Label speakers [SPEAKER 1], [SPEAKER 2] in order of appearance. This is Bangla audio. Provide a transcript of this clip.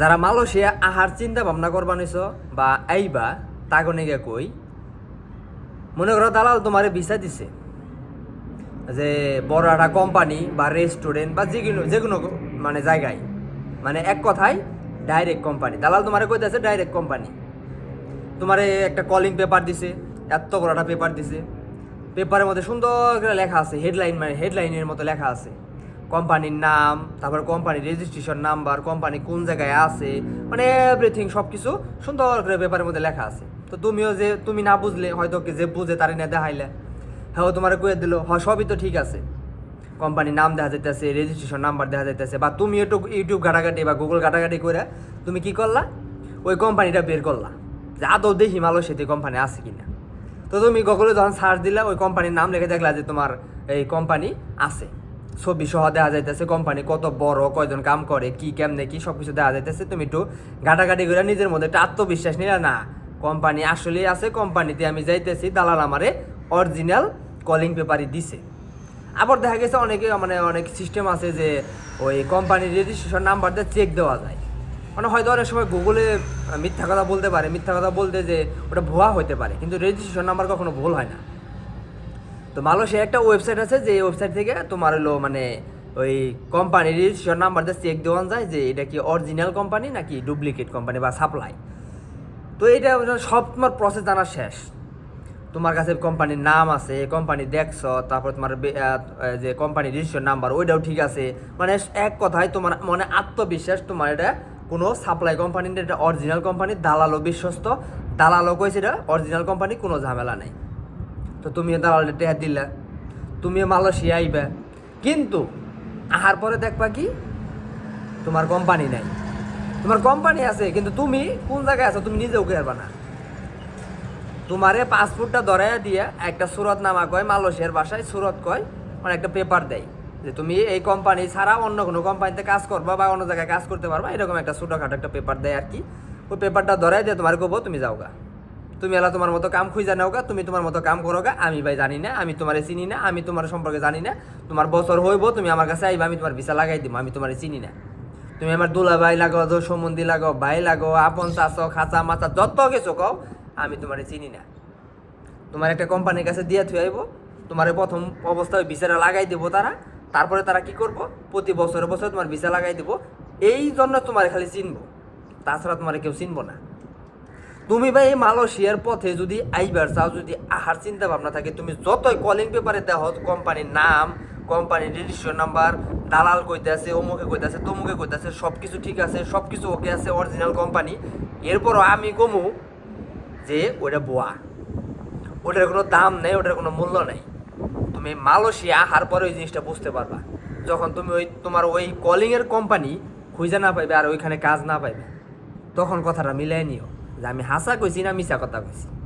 [SPEAKER 1] যারা মালয়েশিয়া আহার চিন্তা ভাবনা করবা নিছ বা আইবা তাগনিকে কই, মনে করো দালাল তোমারে ভিসা দিছে। যে বড় একটা কোম্পানি বা রেস্টুরেন্ট বা যে কোনো যে কোনো মানে জায়গায়। মানে এক কথায় ডাইরেক্ট কোম্পানি দালাল তোমারে কইতেছে ডাইরেক্ট কোম্পানি তোমারে একটা কলিং পেপার দিছে, এত বড় একটা পেপার দিছে। পেপারের মধ্যে সুন্দর করে লেখা আছে হেডলাইন মানে হেডলাইনের মতো লেখা আছে। কোম্পানির নাম, তারপর কোম্পানির রেজিস্ট্রেশন নাম্বার কোম্পানি কোন জায়গায় আছে মানে এভরিথিং সব কিছু সুন্দর করে পেপারের মধ্যে লেখা আছে। তো তুমিও যে, তুমি না বুঝলে, হয়তো কি যে বুঝে তারে না দেখাইলে। হ্যাঁ তোমার কয়ে দিল, হয়, সবই তো ঠিক আছে। কোম্পানির নাম দেখা যাইতেছে রেজিস্ট্রেশন নাম্বার দেখা যাইতেছে, বা তুমি একটু ইউটিউব ঘাটাঘাটি বা গুগল ঘাটাঘাটি করে তুমি কি করলা? ওই কোম্পানিটা বের করলা, যে আদৌ দেখি মালয়েশিয়াতে কোম্পানি আছে কিনা। তো তুমি গুগলে যখন সার্চ দিলা, ওই কোম্পানির নাম লিখে দেখলা যে তোমার এই কোম্পানি আছে। ছবি সহ দেখা যাইতেছে কোম্পানি কত বড়, কয়জন কাম করে, কি, কেমনে, কি সব কিছু দেখা যাইতেছে। তুমি একটু ঘাটাঘাটি করে নিজের মধ্যে একটা আত্মবিশ্বাস নিলা না। কোম্পানি আসলেই আছে কোম্পানিতে আমি যাইতেছি, দালাল আমারে অরিজিনাল কলিং পেপারই দিছে। আবার দেখা গেছে অনেকে মানে অনেক সিস্টেম আছে যে ওই কোম্পানির রেজিস্ট্রেশন নাম্বার দিয়ে চেক দেওয়া যায়। মানে হয়তো অনেক সময় গুগলে মিথ্যা কথা বলতে পারে, মিথ্যা কথা বলতে যে ওটা ভুয়া হতে পারে, কিন্তু রেজিস্ট্রেশন নাম্বার কখনো ভুল হয় না। তো মালয়েশিয়ার একটা ওয়েবসাইট আছে যে ওয়েবসাইট থেকে তোমার হলো মানে ওই কোম্পানির রেজিস্ট্রেশন নাম্বার চেক দেওয়া যায় যে এটা কি অরিজিনাল কোম্পানি নাকি ডুপ্লিকেট কোম্পানি বা সাপ্লাই তো এটা সব তোমার প্রসেস জানা শেষ। তোমার কাছে কোম্পানির নাম আছে কোম্পানি দেখছ, তারপর তোমার যে কোম্পানির রেজিস্ট্রেশন নাম্বার ওইটাও ঠিক আছে। মানে এক কথায় তোমার মানে আত্মবিশ্বাস, তোমার এটা কোনো সাপ্লাই কোম্পানি এটা অরিজিনাল কোম্পানি দালালও বিশ্বস্ত। দালালও কইছে এটা অরিজিনাল কোম্পানি কোনো ঝামেলা নাই। তো তুমিও দালালের টেহা দিলা। তুমিও মালয়েশিয়া আইবা। কিন্তু আহার পরে দেখবা কি? তোমার কোম্পানি নাই। তোমার কোম্পানি আছে, কিন্তু তুমি কোন জায়গায় আছো তুমি নিজেও পারবা না। তোমারে পাসপোর্টটা ধরাইয়া দিয়া একটা সুরত নামা কয়, মালয়েশিয়ার ভাষায় সুরত কয় মানে একটা পেপার দেয় যে তুমি এই কোম্পানি ছাড়া অন্য কোনো কোম্পানিতে কাজ করবা বা অন্য জায়গায় কাজ করতে পারবা, এরকম একটা ছোটোখাটো একটা পেপার দেয় আর কি। ওই পেপারটা ধরাই দিয়ে তোমার কবো তুমি যাও গা তুমি এলা তোমার মতো কাম খুঁজে নাও গা তুমি তোমার মতো কাম করো আমি ভাই জানি না, আমি তোমারে চিনি না, আমি তোমার সম্পর্কে জানি না, তোমার বছর হইব, তুমি আমার কাছে আইবা, আমি তোমার ভিসা লাগাই দিব আমি তোমারে চিনি না। তুমি আমার দুলা ভাই লাগো দোষ সম্বন্ধী লাগো, ভাই লাগো, আপন চাষো খাঁচা, মাচা, যত কিছু কও, আমি তোমারে চিনি না। তোমার একটা কোম্পানির কাছে দিয়ে থুয়ে আইব, তোমার প্রথম অবস্থায় ভিসাটা লাগাই দেবো তারা, তারপরে তারা কি করব? প্রতি বছরে বছরে তোমার ভিসা লাগাই দেবো, এই জন্য তোমার খালি চিনবো। তাছাড়া তোমার কেউ চিনবো না। তুমি ভাই মালয়েশিয়ার পথে যদি আইবার চাও, যদি আহার চিন্তা ভাবনা থাকে, তুমি যতই কলিং পেপারে দেহ কোম্পানির নাম কোম্পানির রেজিস্ট্রেশন নাম্বার দালাল কইতে আছে, অমুকে কইতে আছে, তমুকে কইতে আছে সব কিছু ঠিক আছে সব কিছু ওকে আছে অরিজিনাল কোম্পানি এরপরও আমি কমু যে ওটা বোয়া। ওটার কোনো দাম নেই ওটার কোনো মূল্য নেই। তুমি মালয়েশিয়া আহার পরে ওই জিনিসটা বুঝতে পারবা। যখন তুমি ওই তোমার ওই কলিংয়ের কোম্পানি খুঁজে না পাইবে আর ওইখানে কাজ না পাইবে, তখন কথাটা মিলাই নিও। যে আমি হাসা কইছি না মিশা কথা কইছি।